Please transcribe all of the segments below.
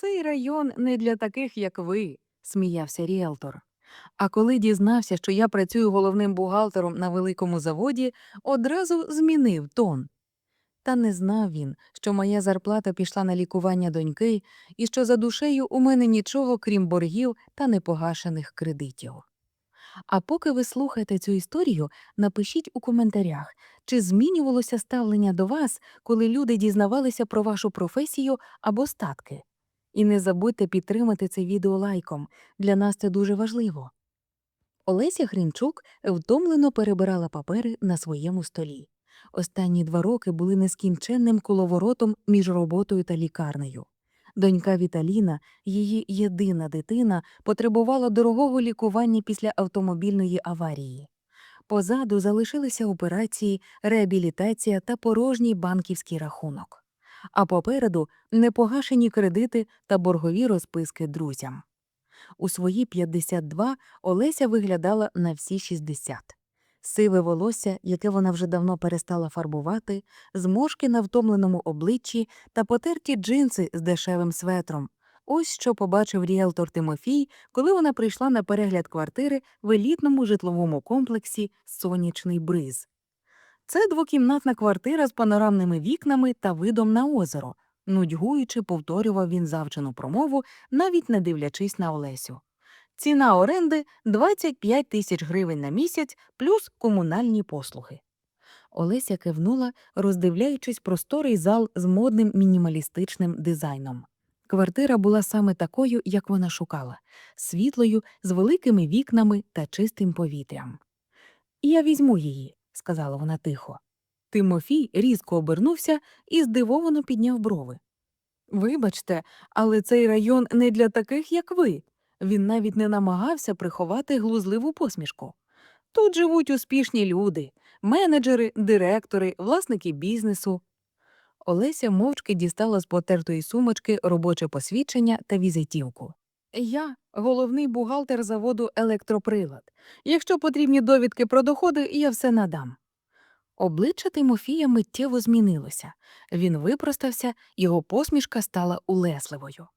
Цей район не для таких, як ви, сміявся ріелтор. А коли дізнався, що я працюю головним бухгалтером на великому заводі, одразу змінив тон. Та не знав він, що моя зарплата пішла на лікування доньки і що за душею у мене нічого, крім боргів та непогашених кредитів. А поки ви слухаєте цю історію, напишіть у коментарях, чи змінювалося ставлення до вас, коли люди дізнавалися про вашу професію або статки. І не забудьте підтримати це відео лайком. Для нас це дуже важливо. Олеся Гринчук втомлено перебирала папери на своєму столі. Останні два роки були нескінченним коловоротом між роботою та лікарнею. Донька Віталіна, її єдина дитина, потребувала дорогого лікування після автомобільної аварії. Позаду залишилися операції, реабілітація та порожній банківський рахунок. А попереду непогашені кредити та боргові розписки друзям. У свої 52 Олеся виглядала на всі 60. Сиве волосся, яке вона вже давно перестала фарбувати, зморшки на втомленому обличчі та потерті джинси з дешевим светром. Ось що побачив ріелтор Тимофій, коли вона прийшла на перегляд квартири в елітному житловому комплексі Сонячний бриз. Це двокімнатна квартира з панорамними вікнами та видом на озеро. Нудьгуючи, повторював він завчену промову, навіть не дивлячись на Олесю. Ціна оренди 25 тисяч гривень на місяць плюс комунальні послуги. Олеся кивнула, роздивляючись просторий зал з модним мінімалістичним дизайном. Квартира була саме такою, як вона шукала, світлою, з великими вікнами та чистим повітрям. Я візьму її, сказала вона тихо. Тимофій різко обернувся і здивовано підняв брови. Вибачте, але цей район не для таких, як ви. Він навіть не намагався приховати глузливу посмішку. Тут живуть успішні люди, менеджери, директори, власники бізнесу. Олеся мовчки дістала з потертої сумочки робоче посвідчення та візитівку. Я головний бухгалтер заводу електроприлад. Якщо потрібні довідки про доходи, я все надам. Обличчя Тимофія миттєво змінилося. Він випростався, його посмішка стала улесливою.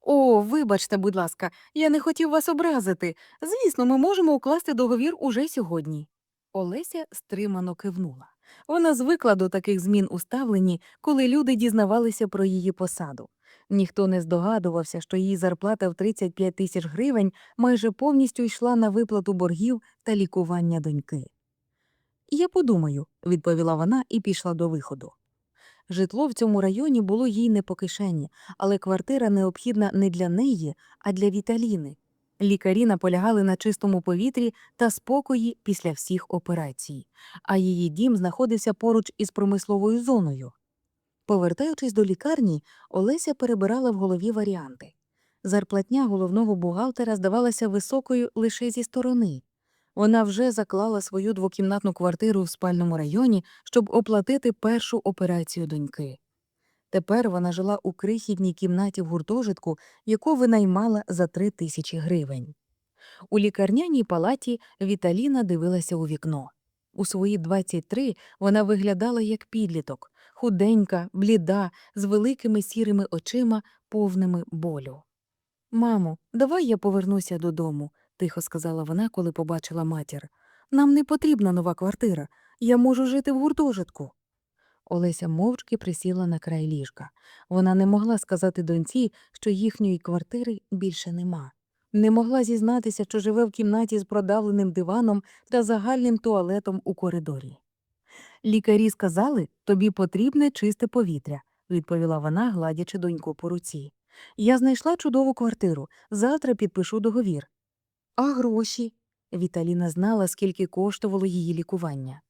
О, вибачте, будь ласка, я не хотів вас образити. Звісно, ми можемо укласти договір уже сьогодні. Олеся стримано кивнула. Вона звикла до таких змін у ставленні, коли люди дізнавалися про її посаду. Ніхто не здогадувався, що її зарплата в 35 тисяч гривень майже повністю йшла на виплату боргів та лікування доньки. Я подумаю, відповіла вона і пішла до виходу. Житло в цьому районі було їй не по кишені, але квартира необхідна не для неї, а для Віталіни. Лікарі наполягали на чистому повітрі та спокої після всіх операцій, а її дім знаходився поруч із промисловою зоною. Повертаючись до лікарні, Олеся перебирала в голові варіанти. Зарплатня головного бухгалтера здавалася високою лише зі сторони. Вона вже заклала свою двокімнатну квартиру в спальному районі, щоб оплатити першу операцію доньки. Тепер вона жила у крихітній кімнаті в гуртожитку, яку винаймала за три тисячі гривень. У лікарняній палаті Віталіна дивилася у вікно. У свої 23 вона виглядала як підліток, худенька, бліда, з великими сірими очима, повними болю. Мамо, давай я повернуся додому, тихо сказала вона, коли побачила матір. Нам не потрібна нова квартира. Я можу жити в гуртожитку. Олеся мовчки присіла на край ліжка. Вона не могла сказати доньці, що їхньої квартири більше нема. Не могла зізнатися, що живе в кімнаті з продавленим диваном та загальним туалетом у коридорі. Лікарі сказали, тобі потрібне чисте повітря, відповіла вона, гладячи доньку по руці. Я знайшла чудову квартиру. Завтра підпишу договір. А гроші? Віталіна знала, скільки коштувало її лікування.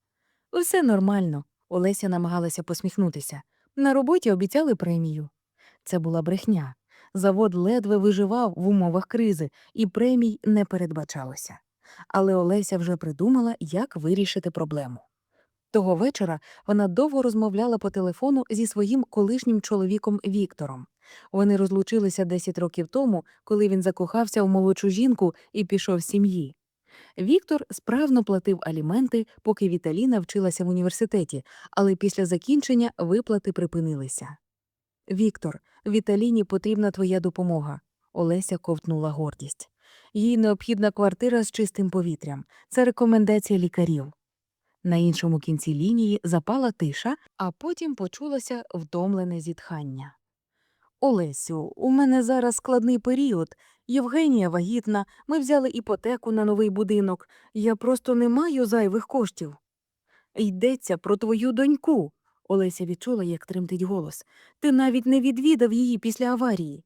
Все нормально, Олеся намагалася посміхнутися. На роботі обіцяли премію. Це була брехня. Завод ледве виживав в умовах кризи, і премій не передбачалося. Але Олеся вже придумала, як вирішити проблему. Того вечора вона довго розмовляла по телефону зі своїм колишнім чоловіком Віктором. Вони розлучилися 10 років тому, коли він закохався в молодшу жінку і пішов з сім'ї. Віктор справно платив аліменти, поки Віталіна вчилася в університеті, але після закінчення виплати припинилися. Віктор, Віталіні потрібна твоя допомога. Олеся ковтнула гордість. Їй необхідна квартира з чистим повітрям. Це рекомендація лікарів. На іншому кінці лінії запала тиша, а потім почулося втомлене зітхання. Олесю, у мене зараз складний період. Євгенія вагітна, ми взяли іпотеку на новий будинок. Я просто не маю зайвих коштів. Йдеться про твою доньку. Олеся відчула, як тремтить голос. Ти навіть не відвідав її після аварії.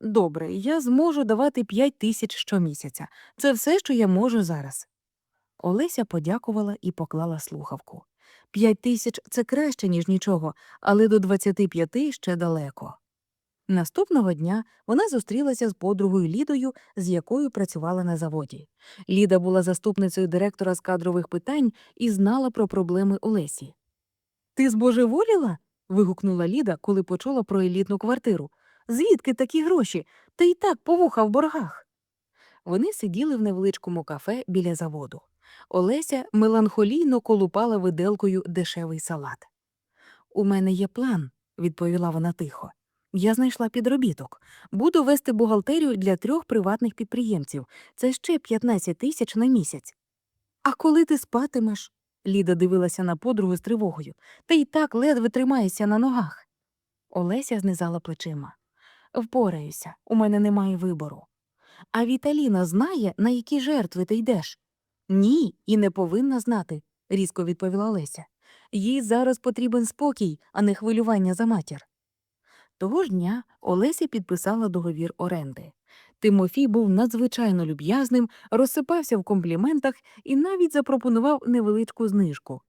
Добре, я зможу давати п'ять тисяч щомісяця. Це все, що я можу зараз. Олеся подякувала і поклала слухавку. П'ять тисяч це краще, ніж нічого, але до двадцяти п'яти ще далеко. Наступного дня вона зустрілася з подругою Лідою, з якою працювала на заводі. Ліда була заступницею директора з кадрових питань і знала про проблеми Олесі. Ти збожеволіла? вигукнула Ліда, коли почула про елітну квартиру. Звідки такі гроші? Та й так повуха в боргах. Вони сиділи в невеличкому кафе біля заводу. Олеся меланхолійно колупала виделкою дешевий салат. У мене є план, відповіла вона тихо. Я знайшла підробіток. Буду вести бухгалтерію для трьох приватних підприємців. Це ще 15 тисяч на місяць. А коли ти спатимеш? Ліда дивилася на подругу з тривогою. Ти й так ледве тримаєшся на ногах. Олеся знизала плечима. Впораюся, у мене немає вибору. А Віталіна знає, на які жертви ти йдеш? Ні, і не повинна знати, різко відповіла Олеся. Їй зараз потрібен спокій, а не хвилювання за матір. Того ж дня Олеся підписала договір оренди. Тимофій був надзвичайно люб'язним, розсипався в компліментах і навіть запропонував невеличку знижку.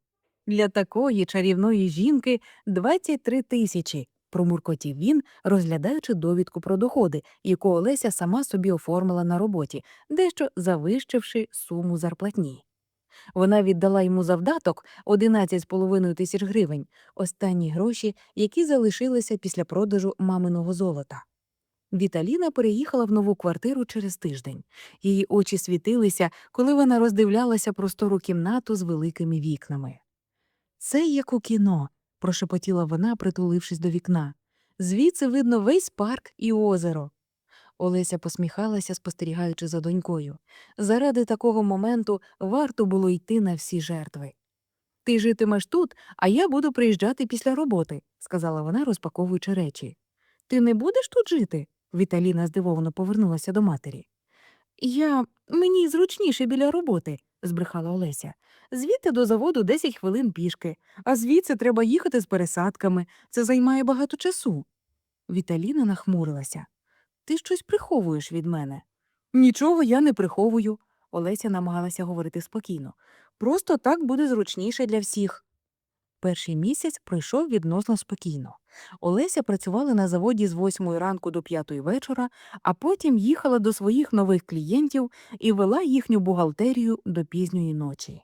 Для такої чарівної жінки 23 тисячі, промуркотів він, розглядаючи довідку про доходи, яку Олеся сама собі оформила на роботі, дещо завищивши суму зарплатні. Вона віддала йому завдаток 11,5 тисяч гривень, останні гроші, які залишилися після продажу маминого золота. Віталіна переїхала в нову квартиру через тиждень. Її очі світилися, коли вона роздивлялася простору кімнату з великими вікнами. Це як у кіно, прошепотіла вона, притулившись до вікна. Звідси видно весь парк і озеро. Олеся посміхалася, спостерігаючи за донькою. Заради такого моменту варто було йти на всі жертви. Ти житимеш тут, а я буду приїжджати після роботи, сказала вона, розпаковуючи речі. Ти не будеш тут жити? Віталіна здивовано повернулася до матері. Я мені зручніше біля роботи, збрехала Олеся. Звідти до заводу 10 хвилин пішки, а звідси треба їхати з пересадками. Це займає багато часу. Віталіна нахмурилася. Ти щось приховуєш від мене. Нічого я не приховую. Олеся намагалася говорити спокійно. Просто так буде зручніше для всіх. Перший місяць пройшов відносно спокійно. Олеся працювала на заводі з 8 ранку до 5 вечора, а потім їхала до своїх нових клієнтів і вела їхню бухгалтерію до пізньої ночі.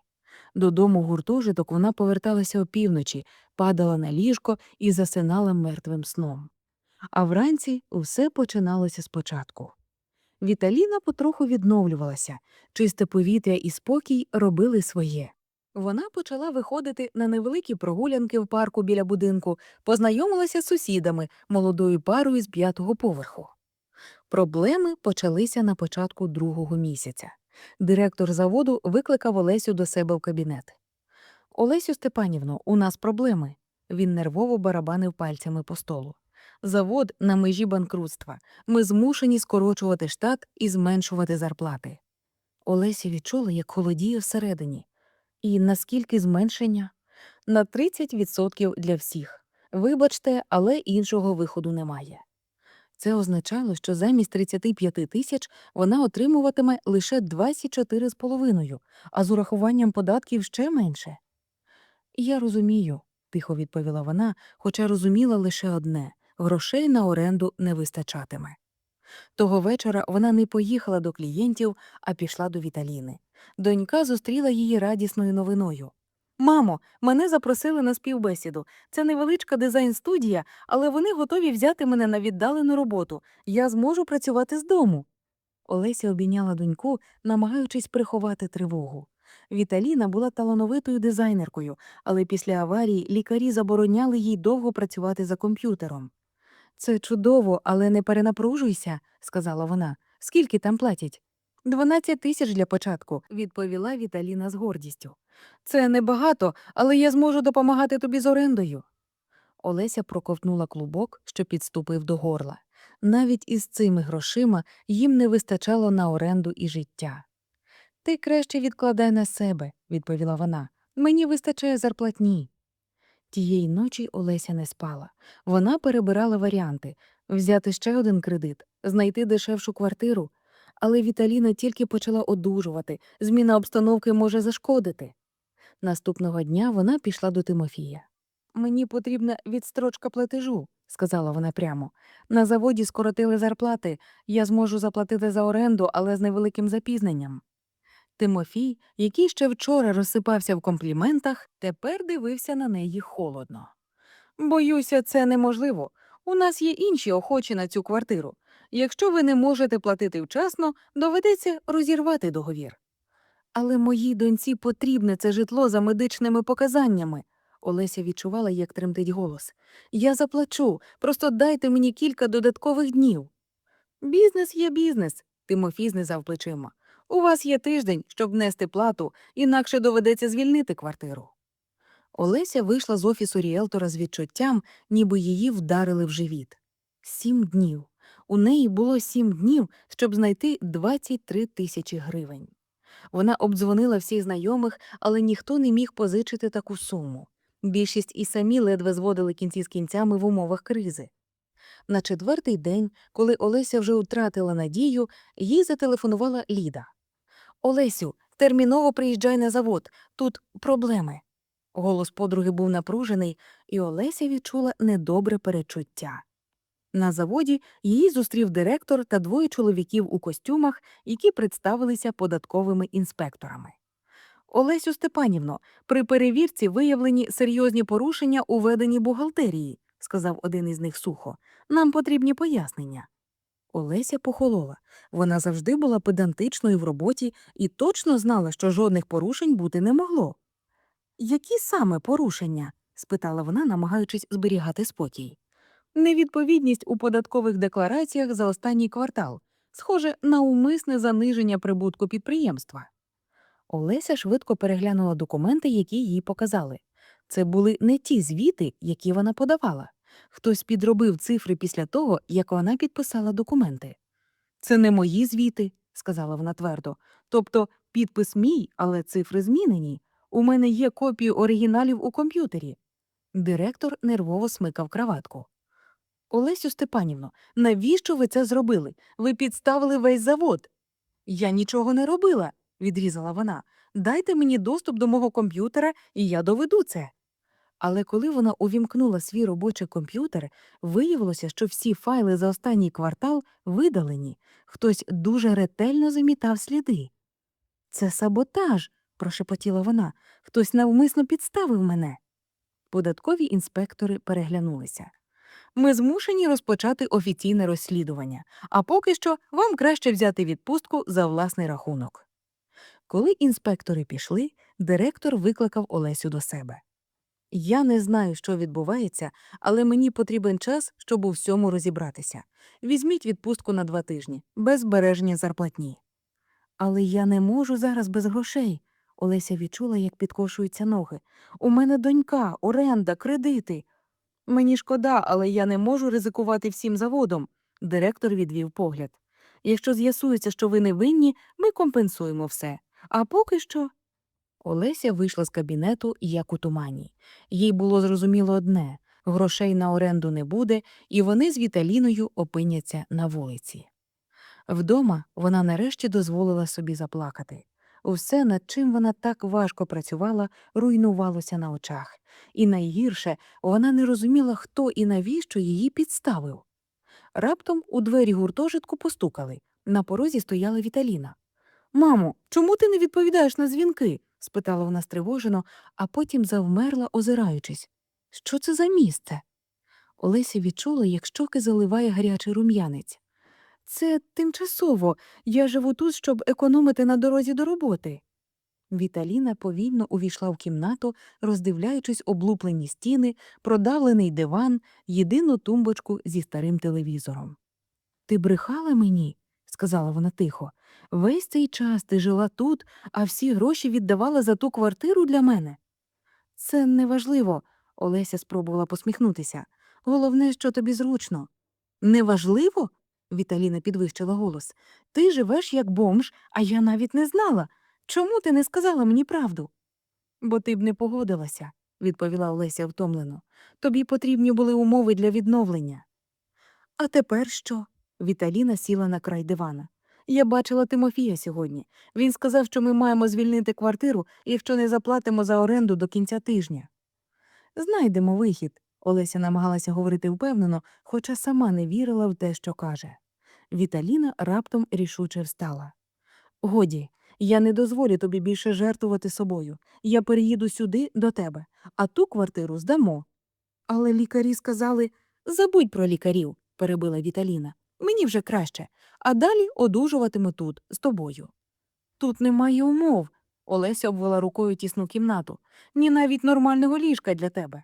Додому гуртожиток вона поверталася опівночі, падала на ліжко і засинала мертвим сном. А вранці усе починалося спочатку. Віталіна потроху відновлювалася, чисте повітря і спокій робили своє. Вона почала виходити на невеликі прогулянки в парку біля будинку, познайомилася з сусідами, молодою парою з п'ятого поверху. Проблеми почалися на початку другого місяця. Директор заводу викликав Олесю до себе в кабінет. Олесю Степанівно, у нас проблеми. Він нервово барабанив пальцями по столу. Завод на межі банкрутства. Ми змушені скорочувати штат і зменшувати зарплати. Олеся відчула, як холодіє всередині. І наскільки зменшення? На 30% для всіх. Вибачте, але іншого виходу немає. Це означало, що замість 35 тисяч вона отримуватиме лише 24,5, а з урахуванням податків ще менше. Я розумію, тихо відповіла вона, хоча розуміла лише одне грошей на оренду не вистачатиме. Того вечора вона не поїхала до клієнтів, а пішла до Віталіни. Донька зустріла її радісною новиною. Мамо, мене запросили на співбесіду. Це невеличка дизайн-студія, але вони готові взяти мене на віддалену роботу. Я зможу працювати з дому. Олеся обійняла доньку, намагаючись приховати тривогу. Віталіна була талановитою дизайнеркою, але після аварії лікарі забороняли їй довго працювати за комп'ютером. Це чудово, але не перенапружуйся, сказала вона. Скільки там платять? Дванадцять тисяч для початку, відповіла Віталіна з гордістю. Це небагато, але я зможу допомагати тобі з орендою. Олеся проковтнула клубок, що підступив до горла. Навіть із цими грошима їм не вистачало на оренду і життя. Ти краще відкладай на себе, відповіла вона. Мені вистачає зарплатні. Тієї ночі Олеся не спала. Вона перебирала варіанти взяти ще один кредит, знайти дешевшу квартиру. Але Віталіна тільки почала одужувати, зміна обстановки може зашкодити. Наступного дня вона пішла до Тимофія. Мені потрібна відстрочка платежу, сказала вона прямо. На заводі скоротили зарплати, я зможу заплатити за оренду, але з невеликим запізненням. Тимофій, який ще вчора розсипався в компліментах, тепер дивився на неї холодно. Боюся, це неможливо. У нас є інші охочі на цю квартиру. Якщо ви не можете платити вчасно, доведеться розірвати договір. Але моїй доньці потрібне це житло за медичними показаннями. Олеся відчувала, як тремтить голос. Я заплачу, просто дайте мені кілька додаткових днів. Бізнес є бізнес, Тимофій знизав плечима. У вас є тиждень, щоб внести плату, інакше доведеться звільнити квартиру. Олеся вийшла з офісу ріелтора з відчуттям, ніби її вдарили в живіт. Сім днів. У неї було сім днів, щоб знайти 23 тисячі гривень. Вона обдзвонила всіх знайомих, але ніхто не міг позичити таку суму. Більшість і самі ледве зводили кінці з кінцями в умовах кризи. На четвертий день, коли Олеся вже втратила надію, їй зателефонувала Ліда. Олесю, терміново приїжджай на завод, тут проблеми. Голос подруги був напружений, і Олеся відчула недобре перечуття. На заводі її зустрів директор та двоє чоловіків у костюмах, які представилися податковими інспекторами. Олесю Степанівно, при перевірці виявлені серйозні порушення у веденні бухгалтерії, сказав один із них сухо. Нам потрібні пояснення. Олеся похолола. Вона завжди була педантичною в роботі і точно знала, що жодних порушень бути не могло. Які саме порушення? спитала вона, намагаючись зберігати спокій. Невідповідність у податкових деклараціях за останній квартал, схоже на умисне заниження прибутку підприємства. Олеся швидко переглянула документи, які їй показали. Це були не ті звіти, які вона подавала. Хтось підробив цифри після того, як вона підписала документи. Це не мої звіти, сказала вона твердо. Тобто підпис мій, але цифри змінені. У мене є копії оригіналів у комп'ютері. Директор нервово смикав краватку. Олесю Степанівно, навіщо ви це зробили? Ви підставили весь завод. Я нічого не робила, відрізала вона. Дайте мені доступ до мого комп'ютера, і я доведу це. Але коли вона увімкнула свій робочий комп'ютер, виявилося, що всі файли за останній квартал видалені, хтось дуже ретельно замітав сліди. Це саботаж, прошепотіла вона. Хтось навмисно підставив мене. Податкові інспектори переглянулися. Ми змушені розпочати офіційне розслідування, а поки що вам краще взяти відпустку за власний рахунок. Коли інспектори пішли, директор викликав Олесю до себе. Я не знаю, що відбувається, але мені потрібен час, щоб у всьому розібратися. Візьміть відпустку на два тижні, без збереження зарплатні. Але я не можу зараз без грошей. Олеся відчула, як підкошуються ноги. У мене донька, оренда, кредити. Мені шкода, але я не можу ризикувати всім заводом. Директор відвів погляд. Якщо з'ясується, що ви не винні, ми компенсуємо все. А поки що. Олеся вийшла з кабінету, як у тумані. Їй було зрозуміло одне грошей на оренду не буде, і вони з Віталіною опиняться на вулиці. Вдома вона нарешті дозволила собі заплакати. Усе, над чим вона так важко працювала, руйнувалося на очах, і найгірше вона не розуміла, хто і навіщо її підставив. Раптом у двері гуртожитку постукали. На порозі стояла Віталіна. Мамо, чому ти не відповідаєш на дзвінки? Спитала вона стривожено, а потім завмерла, озираючись. Що це за місце? Олеся відчула, як щоки заливає гарячий рум'янець. Це тимчасово. Я живу тут, щоб економити на дорозі до роботи. Віталіна повільно увійшла в кімнату, роздивляючись облуплені стіни, продавлений диван, єдину тумбочку зі старим телевізором. Ти брехала мені, сказала вона тихо. Весь цей час ти жила тут, а всі гроші віддавала за ту квартиру для мене. Це неважливо, Олеся спробувала посміхнутися. Головне, що тобі зручно. Неважливо? Віталіна підвищила голос. Ти живеш як бомж, а я навіть не знала. Чому ти не сказала мені правду? Бо ти б не погодилася, відповіла Олеся втомлено. Тобі потрібні були умови для відновлення. А тепер що? Віталіна сіла на край дивана. Я бачила Тимофія сьогодні. Він сказав, що ми маємо звільнити квартиру, якщо не заплатимо за оренду до кінця тижня. Знайдемо вихід, Олеся намагалася говорити впевнено, хоча сама не вірила в те, що каже. Віталіна раптом рішуче встала. Годі, я не дозволю тобі більше жертвувати собою. Я переїду сюди до тебе, а ту квартиру здамо. Але лікарі сказали забудь про лікарів, перебила Віталіна. Мені вже краще, а далі одужуватиму тут, з тобою. Тут немає умов. Олеся обвела рукою тісну кімнату. Ні навіть нормального ліжка для тебе.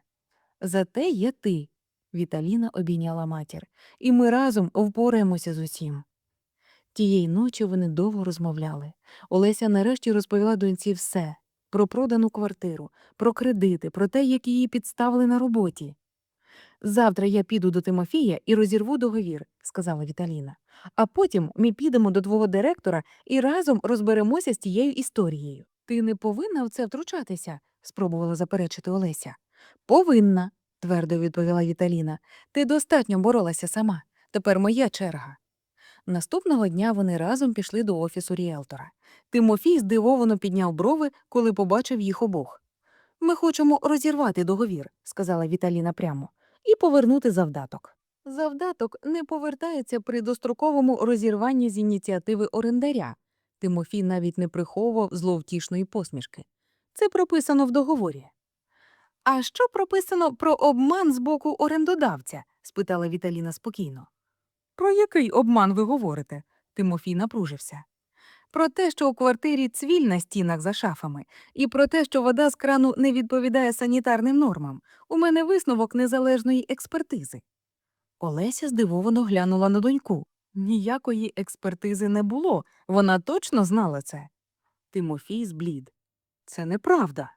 Зате є ти. Віталіна обійняла матір, і ми разом впораємося з усім. Тієї ночі вони довго розмовляли. Олеся нарешті розповіла доньці все про продану квартиру, про кредити, про те, як її підставили на роботі. Завтра я піду до Тимофія і розірву договір, сказала Віталіна. А потім ми підемо до твого директора і разом розберемося з тією історією. Ти не повинна в це втручатися, спробувала заперечити Олеся. Повинна, твердо відповіла Віталіна. Ти достатньо боролася сама. Тепер моя черга. Наступного дня вони разом пішли до офісу ріелтора. Тимофій здивовано підняв брови, коли побачив їх обох. Ми хочемо розірвати договір, сказала Віталіна прямо, і повернути завдаток. Завдаток не повертається при достроковому розірванні з ініціативи орендаря. Тимофій навіть не приховував зловтішної посмішки. Це прописано в договорі. А що прописано про обман з боку орендодавця? спитала Віталіна спокійно. Про який обман ви говорите? Тимофій напружився. Про те, що у квартирі цвіль на стінах за шафами, і про те, що вода з крану не відповідає санітарним нормам. У мене висновок незалежної експертизи. Олеся здивовано глянула на доньку. Ніякої експертизи не було, вона точно знала це. Тимофій зблід. Це неправда.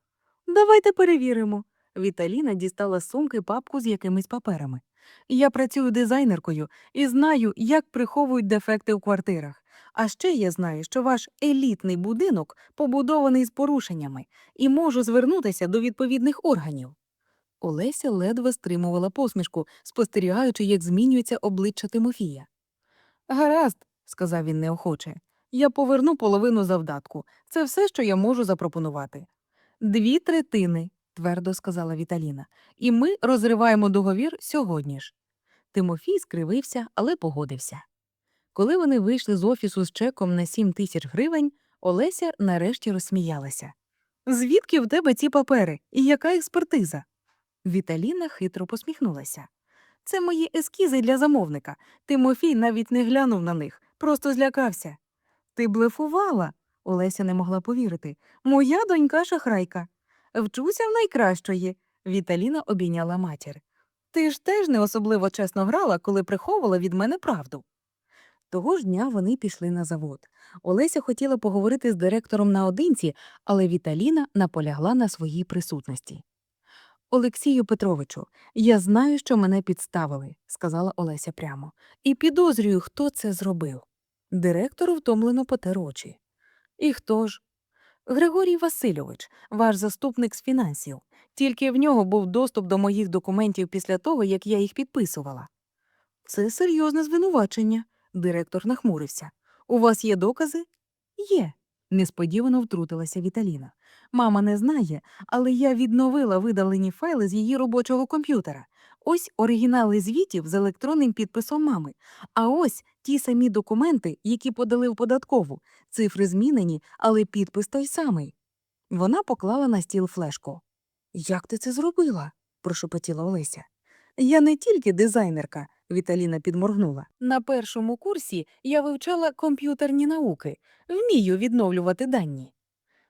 Давайте перевіримо. Віталіна дістала сумки папку з якимись паперами. Я працюю дизайнеркою і знаю, як приховують дефекти у квартирах. А ще я знаю, що ваш елітний будинок побудований з порушеннями і можу звернутися до відповідних органів. Олеся ледве стримувала посмішку, спостерігаючи, як змінюється обличчя Тимофія. Гаразд, сказав він неохоче. Я поверну половину завдатку. Це все, що я можу запропонувати. Дві третини, твердо сказала Віталіна, і ми розриваємо договір сьогодні ж. Тимофій скривився, але погодився. Коли вони вийшли з офісу з чеком на сім тисяч гривень, Олеся нарешті розсміялася. Звідки в тебе ці папери? І яка експертиза? Віталіна хитро посміхнулася. Це мої ескізи для замовника. Тимофій навіть не глянув на них, просто злякався. Ти блефувала? Олеся не могла повірити. Моя донька шахрайка. Вчуся в найкращої. Віталіна обійняла матір. Ти ж теж не особливо чесно грала, коли приховувала від мене правду. Того ж дня вони пішли на завод. Олеся хотіла поговорити з директором наодинці, але Віталіна наполягла на своїй присутності. Олексію Петровичу, я знаю, що мене підставили, сказала Олеся прямо, і підозрюю, хто це зробив. Директор втомлено потер очі. І хто ж? Григорій Васильович, ваш заступник з фінансів. Тільки в нього був доступ до моїх документів після того, як я їх підписувала. Це серйозне звинувачення, директор нахмурився. У вас є докази? Є. Несподівано втрутилася Віталіна. Мама не знає, але я відновила видалені файли з її робочого комп'ютера. Ось оригінали звітів з електронним підписом мами. А ось ті самі документи, які подали в податкову. Цифри змінені, але підпис той самий. Вона поклала на стіл флешку. Як ти це зробила? прошепотіла Олеся. Я не тільки дизайнерка, Віталіна підморгнула. На першому курсі я вивчала комп'ютерні науки, вмію відновлювати дані.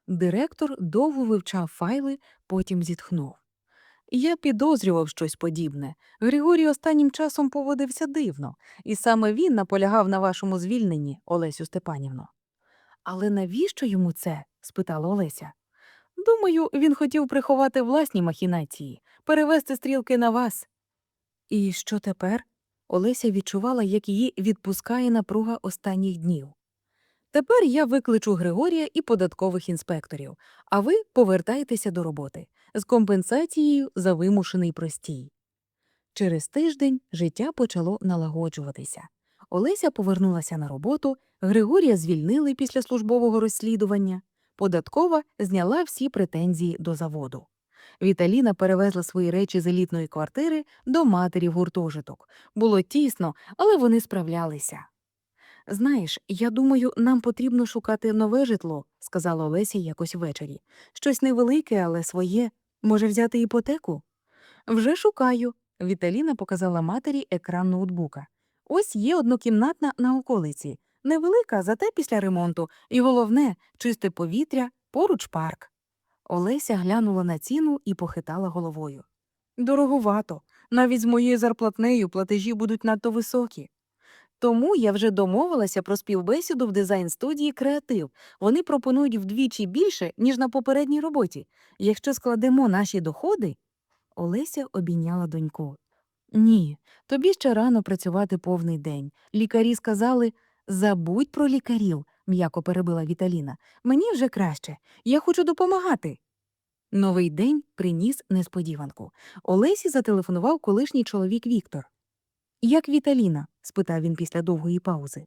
Директор довго вивчав файли, потім зітхнув. Я підозрював щось подібне. Григорій останнім часом поводився дивно, і саме він наполягав на вашому звільненні, Олесю Степанівно. Але навіщо йому це? спитала Олеся. Думаю, він хотів приховати власні махінації, перевести стрілки на вас. І що тепер? Олеся відчувала, як її відпускає напруга останніх днів. Тепер я викличу Григорія і податкових інспекторів, а ви повертаєтеся до роботи з компенсацією за вимушений простій. Через тиждень життя почало налагоджуватися. Олеся повернулася на роботу, Григорія звільнили після службового розслідування, податкова зняла всі претензії до заводу. Віталіна перевезла свої речі з елітної квартири до матері в гуртожиток. Було тісно, але вони справлялися. Знаєш, я думаю, нам потрібно шукати нове житло, сказала Олеся якось ввечері. Щось невелике, але своє. Може, взяти іпотеку? Вже шукаю. Віталіна показала матері екран ноутбука. Ось є однокімнатна на околиці. Невелика, зате після ремонту, і головне чисте повітря, поруч парк. Олеся глянула на ціну і похитала головою. Дороговато. Навіть з моєю зарплатнею платежі будуть надто високі. Тому я вже домовилася про співбесіду в дизайн-студії Креатив. Вони пропонують вдвічі більше, ніж на попередній роботі. Якщо складемо наші доходи. Олеся обійняла доньку. Ні, тобі ще рано працювати повний день. Лікарі сказали забудь про лікарів, м'яко перебила Віталіна. Мені вже краще. Я хочу допомагати. Новий день приніс несподіванку. Олесі зателефонував колишній чоловік Віктор. Як Віталіна? спитав він після довгої паузи.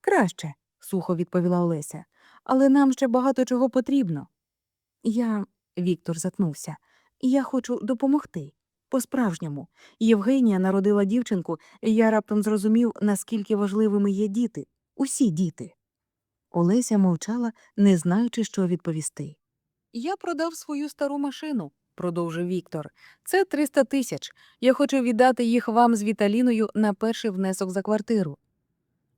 Краще, сухо відповіла Олеся, але нам ще багато чого потрібно. Я, Віктор затнувся, я хочу допомогти. По-справжньому. Євгенія народила дівчинку, і я раптом зрозумів, наскільки важливими є діти, усі діти. Олеся мовчала, не знаючи, що відповісти. Я продав свою стару машину, продовжив Віктор. Це 300 тисяч. Я хочу віддати їх вам з Віталіною на перший внесок за квартиру.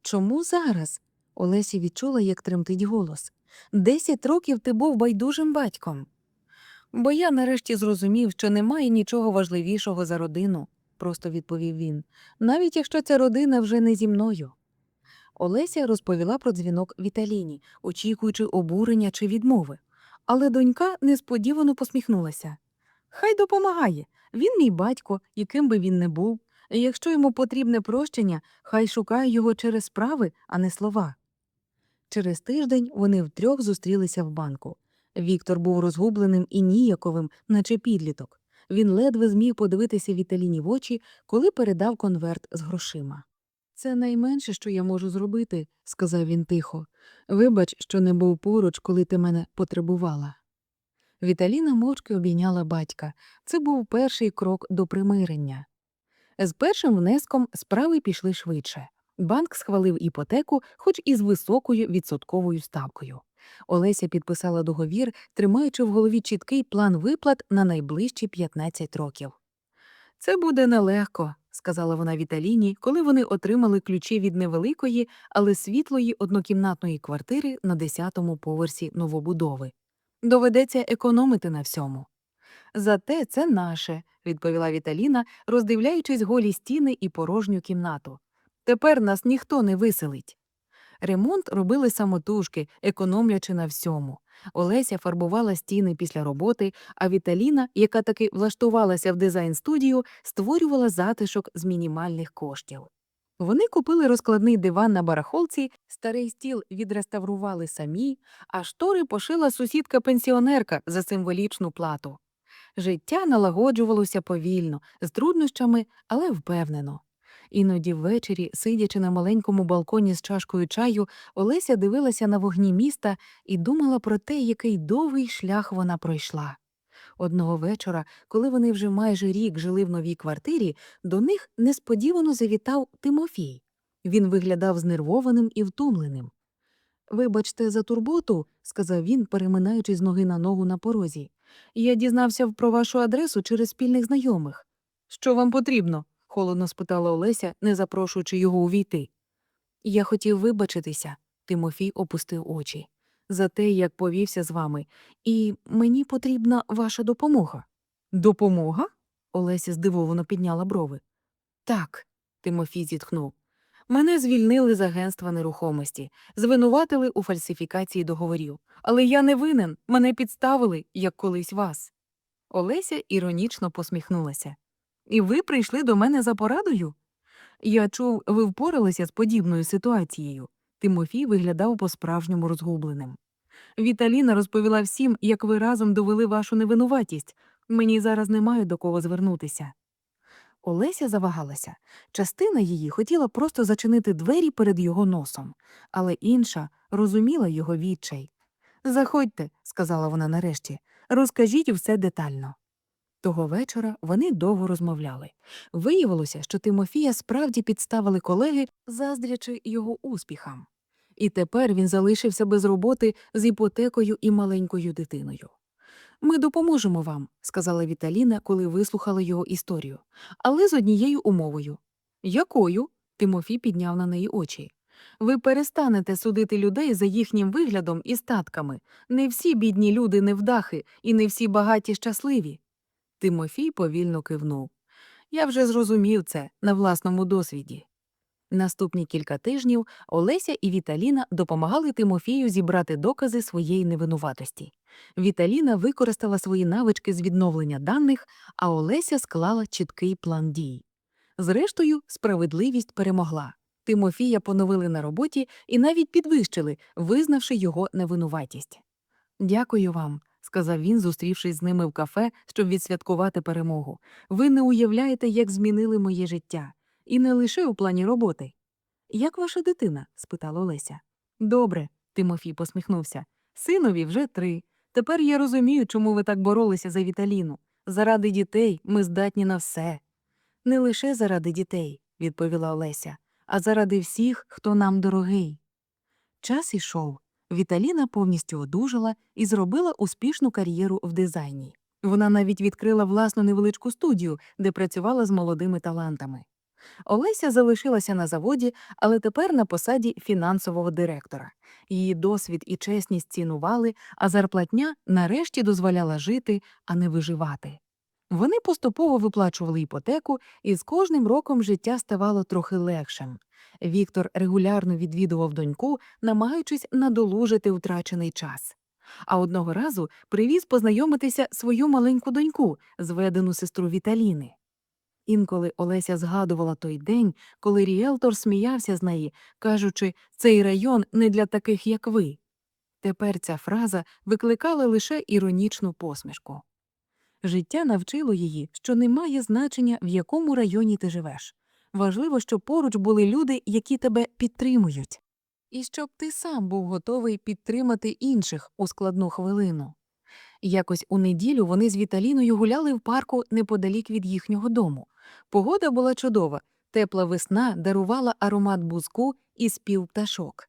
Чому зараз? Олесі відчула, як тремтить голос. Десять років ти був байдужим батьком. Бо я нарешті зрозумів, що немає нічого важливішого за родину, просто відповів він, навіть якщо ця родина вже не зі мною. Олеся розповіла про дзвінок Віталіні, очікуючи обурення чи відмови. Але донька несподівано посміхнулася. Хай допомагає. Він мій батько, яким би він не був. І Якщо йому потрібне прощення, хай шукає його через справи, а не слова. Через тиждень вони втрьох зустрілися в банку. Віктор був розгубленим і ніяковим, наче підліток. Він ледве зміг подивитися Віталіні в очі, коли передав конверт з грошима. Це найменше, що я можу зробити, сказав він тихо. Вибач, що не був поруч, коли ти мене потребувала. Віталіна мовчки обійняла батька. Це був перший крок до примирення. З першим внеском справи пішли швидше. Банк схвалив іпотеку, хоч і з високою відсотковою ставкою. Олеся підписала договір, тримаючи в голові чіткий план виплат на найближчі 15 років. Це буде нелегко, сказала вона Віталіні, коли вони отримали ключі від невеликої, але світлої однокімнатної квартири на 10-му поверсі новобудови. Доведеться економити на всьому. Зате це наше, відповіла Віталіна, роздивляючись голі стіни і порожню кімнату. Тепер нас ніхто не виселить. Ремонт робили самотужки, економлячи на всьому. Олеся фарбувала стіни після роботи, а Віталіна, яка таки влаштувалася в дизайн-студію, створювала затишок з мінімальних коштів. Вони купили розкладний диван на барахолці, старий стіл відреставрували самі, а штори пошила сусідка-пенсіонерка за символічну плату. Життя налагоджувалося повільно, з труднощами, але впевнено. Іноді ввечері, сидячи на маленькому балконі з чашкою чаю, Олеся дивилася на вогні міста і думала про те, який довгий шлях вона пройшла. Одного вечора, коли вони вже майже рік жили в новій квартирі, до них несподівано завітав Тимофій. Він виглядав знервованим і втомленим. Вибачте за турботу, сказав він, переминаючись з ноги на ногу на порозі. Я дізнався про вашу адресу через спільних знайомих. Що вам потрібно? Холодно спитала Олеся, не запрошуючи його увійти. Я хотів вибачитися. Тимофій опустив очі. за те, як повівся з вами, і мені потрібна ваша допомога. Допомога? Олеся здивовано підняла брови. Так, Тимофій зітхнув. Мене звільнили з агентства нерухомості, звинуватили у фальсифікації договорів. Але я не винен, мене підставили, як колись вас. Олеся іронічно посміхнулася. І ви прийшли до мене за порадою? Я чув, ви впоралися з подібною ситуацією. Тимофій виглядав по-справжньому розгубленим. Віталіна розповіла всім, як ви разом довели вашу невинуватість. Мені зараз немає до кого звернутися. Олеся завагалася. Частина її хотіла просто зачинити двері перед його носом, але інша розуміла його відчай. Заходьте, сказала вона нарешті, розкажіть все детально. Того вечора вони довго розмовляли. Виявилося, що Тимофія справді підставили колеги, заздрячи його успіхам. І тепер він залишився без роботи з іпотекою і маленькою дитиною. Ми допоможемо вам, сказала Віталіна, коли вислухала його історію, але з однією умовою. Якою? Тимофій підняв на неї очі. Ви перестанете судити людей за їхнім виглядом і статками. Не всі бідні люди невдахи, і не всі багаті щасливі. Тимофій повільно кивнув. Я вже зрозумів це на власному досвіді. Наступні кілька тижнів Олеся і Віталіна допомагали Тимофію зібрати докази своєї невинуватості. Віталіна використала свої навички з відновлення даних, а Олеся склала чіткий план дій. Зрештою, справедливість перемогла. Тимофія поновили на роботі і навіть підвищили, визнавши його невинуватість. Дякую вам, сказав він, зустрівшись з ними в кафе, щоб відсвяткувати перемогу. Ви не уявляєте, як змінили моє життя, і не лише у плані роботи. Як ваша дитина? спитала Олеся. Добре, Тимофій посміхнувся. Синові вже три. Тепер я розумію, чому ви так боролися за Віталіну. Заради дітей ми здатні на все. Не лише заради дітей, відповіла Олеся, а заради всіх, хто нам дорогий. Час ішов. Віталіна повністю одужала і зробила успішну кар'єру в дизайні. Вона навіть відкрила власну невеличку студію, де працювала з молодими талантами. Олеся залишилася на заводі, але тепер на посаді фінансового директора. Її досвід і чесність цінували, а зарплатня нарешті дозволяла жити, а не виживати. Вони поступово виплачували іпотеку, і з кожним роком життя ставало трохи легшим. Віктор регулярно відвідував доньку, намагаючись надолужити втрачений час. А одного разу привіз познайомитися свою маленьку доньку, зведену сестру Віталіни. Інколи Олеся згадувала той день, коли ріелтор сміявся з неї, кажучи, цей район не для таких, як ви. Тепер ця фраза викликала лише іронічну посмішку. Життя навчило її, що не має значення, в якому районі ти живеш. Важливо, щоб поруч були люди, які тебе підтримують, і щоб ти сам був готовий підтримати інших у складну хвилину. Якось у неділю вони з Віталіною гуляли в парку неподалік від їхнього дому. Погода була чудова, тепла весна дарувала аромат бузку і спів пташок.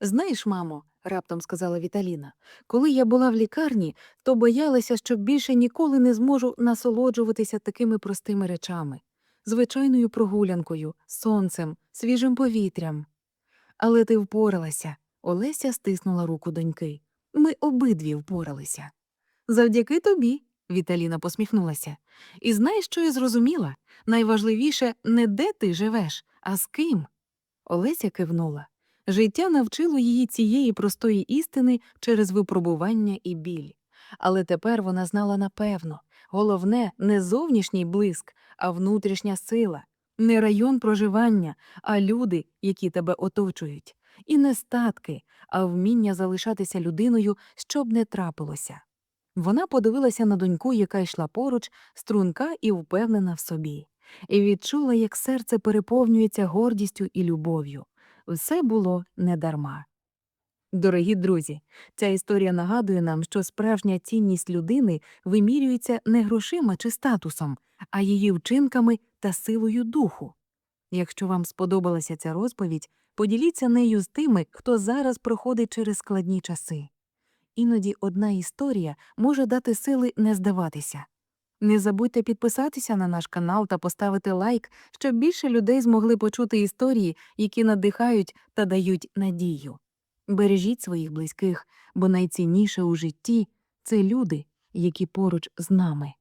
Знаєш, мамо, раптом сказала Віталіна, коли я була в лікарні, то боялася, що більше ніколи не зможу насолоджуватися такими простими речами звичайною прогулянкою, сонцем, свіжим повітрям. Але ти впоралася. Олеся стиснула руку доньки. Ми обидві впоралися. Завдяки тобі, Віталіна посміхнулася. І знаєш, що я зрозуміла? Найважливіше не де ти живеш, а з ким. Олеся кивнула. Життя навчило її цієї простої істини через випробування і біль. Але тепер вона знала напевно головне не зовнішній блиск, а внутрішня сила, не район проживання, а люди, які тебе оточують, і не статки, а вміння залишатися людиною, щоб не трапилося. Вона подивилася на доньку, яка йшла поруч, струнка і впевнена в собі, і відчула, як серце переповнюється гордістю і любов'ю. Все було недарма. Дорогі друзі, ця історія нагадує нам, що справжня цінність людини вимірюється не грошима чи статусом, а її вчинками та силою духу. Якщо вам сподобалася ця розповідь, поділіться нею з тими, хто зараз проходить через складні часи. Іноді одна історія може дати сили не здаватися. Не забудьте підписатися на наш канал та поставити лайк, щоб більше людей змогли почути історії, які надихають та дають надію. Бережіть своїх близьких, бо найцінніше у житті це люди, які поруч з нами.